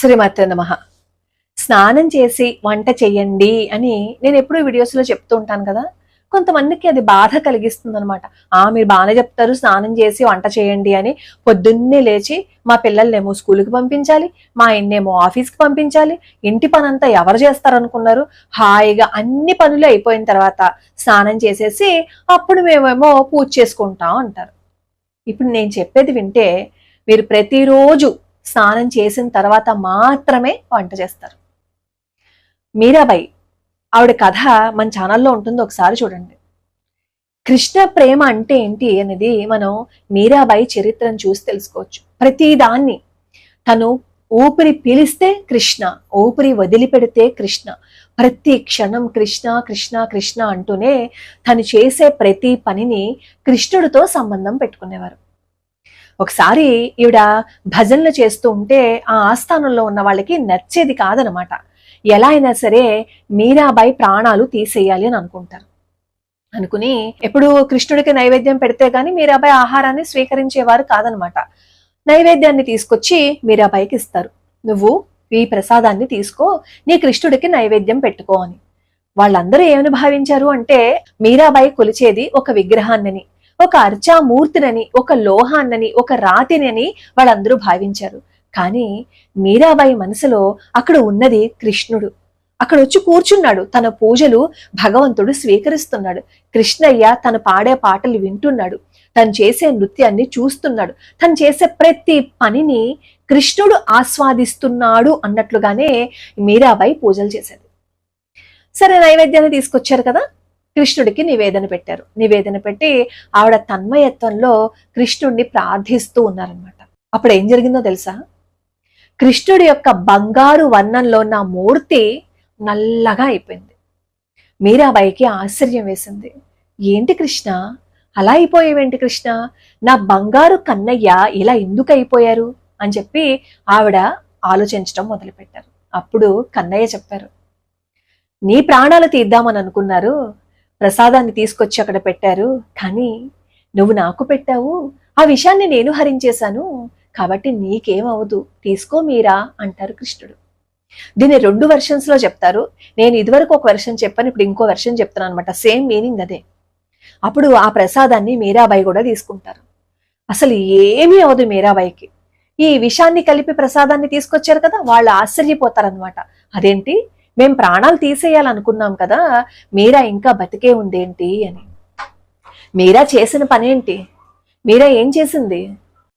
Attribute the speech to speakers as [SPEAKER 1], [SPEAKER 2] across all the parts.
[SPEAKER 1] శ్రీమతి నమ. స్నానం చేసి వంట చేయండి అని నేను ఎప్పుడూ వీడియోస్లో చెప్తూ ఉంటాను కదా. కొంతమందికి అది బాధ కలిగిస్తుంది అనమాట ఆ మీరు బాగానే చెప్తారు స్నానం చేసి వంట చేయండి అని పొద్దున్నే లేచి మా పిల్లల్నేమో స్కూల్కి పంపించాలి మా ఆయన్నేమో ఆఫీస్కి పంపించాలి ఇంటి పనంతా ఎవరు చేస్తారనుకున్నారు. హాయిగా అన్ని పనులు అయిపోయిన తర్వాత స్నానం చేసేసి అప్పుడు మేమేమో పూజ చేసుకుంటాం అంటారు ఇప్పుడు నేను చెప్పేది వింటే మీరు ప్రతిరోజు స్నానం చేసిన తర్వాత మాత్రమే వంట చేస్తారు. మీరాబాయి ఆవిడ కథ మన ఛానల్లో ఉంటుంది ఒకసారి చూడండి. కృష్ణ ప్రేమ అంటే ఏంటి అనేది మనం మీరాబాయి చరిత్రను చూసి తెలుసుకోవచ్చు. ప్రతిదాన్ని తను ఊపిరి పీలిస్తే కృష్ణ ఊపిరి వదిలిపెడితే కృష్ణ ప్రతి క్షణం కృష్ణ కృష్ణ కృష్ణ అంటూనే తను చేసే ప్రతి పనిని కృష్ణుడితో సంబంధం పెట్టుకునేవారు. ఒకసారి ఈవిడ భజనలు చేస్తూ ఉంటే ఆ ఆస్థానంలో ఉన్న వాళ్ళకి నచ్చేది కాదనమాట. ఎలా అయినా సరే మీరాబాయి ప్రాణాలు తీసేయాలి అని అనుకుంటారు. అనుకుని ఎప్పుడు కృష్ణుడికి నైవేద్యం పెడితే గాని మీరాబాయి ఆహారాన్ని స్వీకరించేవారు కాదనమాట. నైవేద్యాన్ని తీసుకొచ్చి మీరాబాయికి ఇస్తారు. నువ్వు ఈ ప్రసాదాన్ని తీసుకో నీ కృష్ణుడికి నైవేద్యం పెట్టుకో అని. వాళ్ళందరూ ఏమని భావించారు అంటే మీరాబాయి కొలిచేది ఒక విగ్రహాన్నని. ఒక అర్చామూర్తినని ఒక లోహాన్నని ఒక రాతినని వాళ్ళందరూ భావించారు. కానీ మీరాబాయి మనసులో అక్కడ ఉన్నది కృష్ణుడు. అక్కడ వచ్చి కూర్చున్నాడు. తన పూజలు భగవంతుడు స్వీకరిస్తున్నాడు. కృష్ణయ్య తను పాడే పాటలు వింటున్నాడు. తను చేసే నృత్యాన్ని చూస్తున్నాడు. తను చేసే ప్రతి పనిని కృష్ణుడు ఆస్వాదిస్తున్నాడు అన్నట్లుగానే మీరాబాయి పూజలు చేశాడు. సరే నైవేద్యాన్ని తీసుకొచ్చారు కదా? కృష్ణుడికి నివేదన పెట్టారు. నివేదన పెట్టి ఆవిడ తన్మయత్వంలో కృష్ణుడిని ప్రార్థిస్తూ ఉన్నారనమాట అప్పుడు ఏం జరిగిందో తెలుసా? కృష్ణుడి యొక్క బంగారు వర్ణంలో నా మూర్తి నల్లగా అయిపోయింది. మీరాబాయికి ఆశ్చర్యం వేసింది. ఏంటి కృష్ణ? అలా అయిపోయేవేంటి కృష్ణ? నా బంగారు కన్నయ్య ఇలా ఎందుకు అయిపోయారు? అని చెప్పి ఆవిడ ఆలోచించడం మొదలుపెట్టారు. అప్పుడు కన్నయ్య చెప్పారు. నీ ప్రాణాలు తీద్దామని అనుకున్నారు. ప్రసాదాన్ని తీసుకొచ్చి అక్కడ పెట్టారు. కానీ నువ్వు నాకు పెట్టావు. ఆ విషయాన్ని నేను హరించేశాను. కాబట్టి నీకేమవదు తీసుకో మీరా అంటారు కృష్ణుడు. దీన్ని రెండు వెర్షన్స్లో చెప్తారు. నేను ఇదివరకు ఒక వెర్షన్ చెప్పాను ఇప్పుడు ఇంకో వెర్షన్ చెప్తున్నాను అనమాట సేమ్ మీనింగ్ అదే. అప్పుడు ఆ ప్రసాదాన్ని మీరాబాయి కూడా తీసుకుంటారు. అసలు ఏమీ అవదు మీరాబాయికి. ఈ విషాన్ని కలిపి ప్రసాదాన్ని తీసుకొచ్చారు కదా వాళ్ళు ఆశ్చర్యపోతారనమాట అదేంటి? మేం ప్రాణాలు తీసేయాలనుకున్నాం కదా మీరా ఇంకా బతికే ఉందేంటి అని. మీరా చేసిన పనేంటి? మీరా ఏం చేసింది?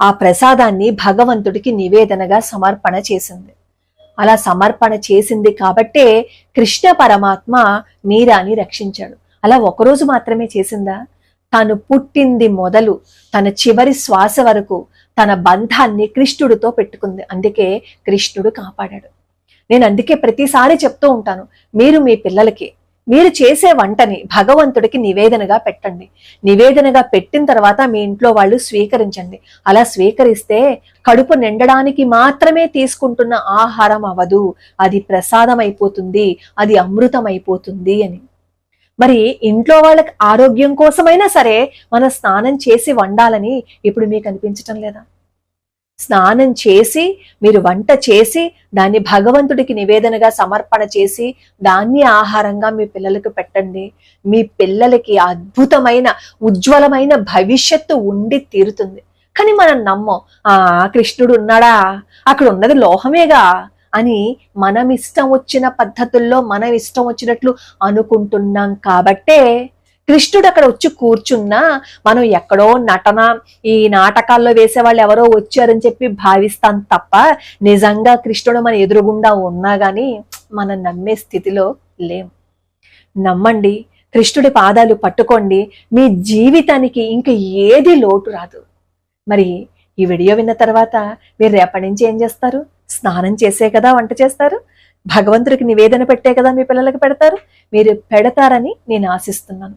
[SPEAKER 1] ఆ ప్రసాదాన్ని భగవంతుడికి నివేదనగా సమర్పణ చేసింది. అలా సమర్పణ చేసింది కాబట్టే కృష్ణ పరమాత్మ మీరాని రక్షించాడు. అలా ఒకరోజు మాత్రమే చేసిందా? తను పుట్టింది మొదలు తన చివరి శ్వాస వరకు తన బంధాన్ని కృష్ణుడితో పెట్టుకుంది. అందుకే కృష్ణుడు కాపాడాడు. నేను అందుకే ప్రతిసారి చెప్తూ ఉంటాను మీరు మీ పిల్లలకి మీరు చేసే వంటని భగవంతుడికి నివేదనగా పెట్టండి. నివేదనగా పెట్టిన తర్వాత మీ ఇంట్లో వాళ్ళు స్వీకరించండి. అలా స్వీకరిస్తే కడుపు నిండడానికి మాత్రమే తీసుకుంటున్న ఆహారం అవదు. అది ప్రసాదం అయిపోతుంది అది అమృతం అయిపోతుంది అని. మరి ఇంట్లో వాళ్ళకి ఆరోగ్యం కోసమైనా సరే మన స్నానం చేసి వండాలని ఇప్పుడు మీకు అనిపించటం లేదా? స్నానం చేసి మీరు వంట చేసి దాన్ని భగవంతుడికి నివేదనగా సమర్పణ చేసి దాన్ని ఆహారంగా మీ పిల్లలకు పెట్టండి. మీ పిల్లలకి అద్భుతమైన ఉజ్వలమైన భవిష్యత్తు ఉండి తీరుతుంది. కానీ మనం నమ్మం ఆ కృష్ణుడు ఉన్నాడా? అక్కడ ఉన్నది లోహమేగా? అని మనం ఇష్టం వచ్చిన పద్ధతుల్లో మనం ఇష్టం వచ్చినట్లు అనుకుంటున్నాం కాబట్టే కృష్ణుడు అక్కడ వచ్చి కూర్చున్నా మనం ఎక్కడో నటన ఈ నాటకాల్లో వేసే వాళ్ళు ఎవరో వచ్చారని చెప్పి భావిస్తాం తప్ప నిజంగా కృష్ణుడు మన ఎదురుగుండా ఉన్నా కానీ మనం నమ్మే స్థితిలో లేం. నమ్మండి కృష్ణుడి పాదాలు పట్టుకోండి మీ జీవితానికి ఇంక ఏది లోటు రాదు. మరి ఈ వీడియో విన్న తర్వాత మీరు రేపటి నుంచి ఏం చేస్తారు? స్నానం చేసే కదా వంట చేస్తారు? భగవంతుడికి నివేదన పెట్టే కదా మీ పిల్లలకి పెడతారు? మీరు పెడతారని నేను ఆశిస్తున్నాను.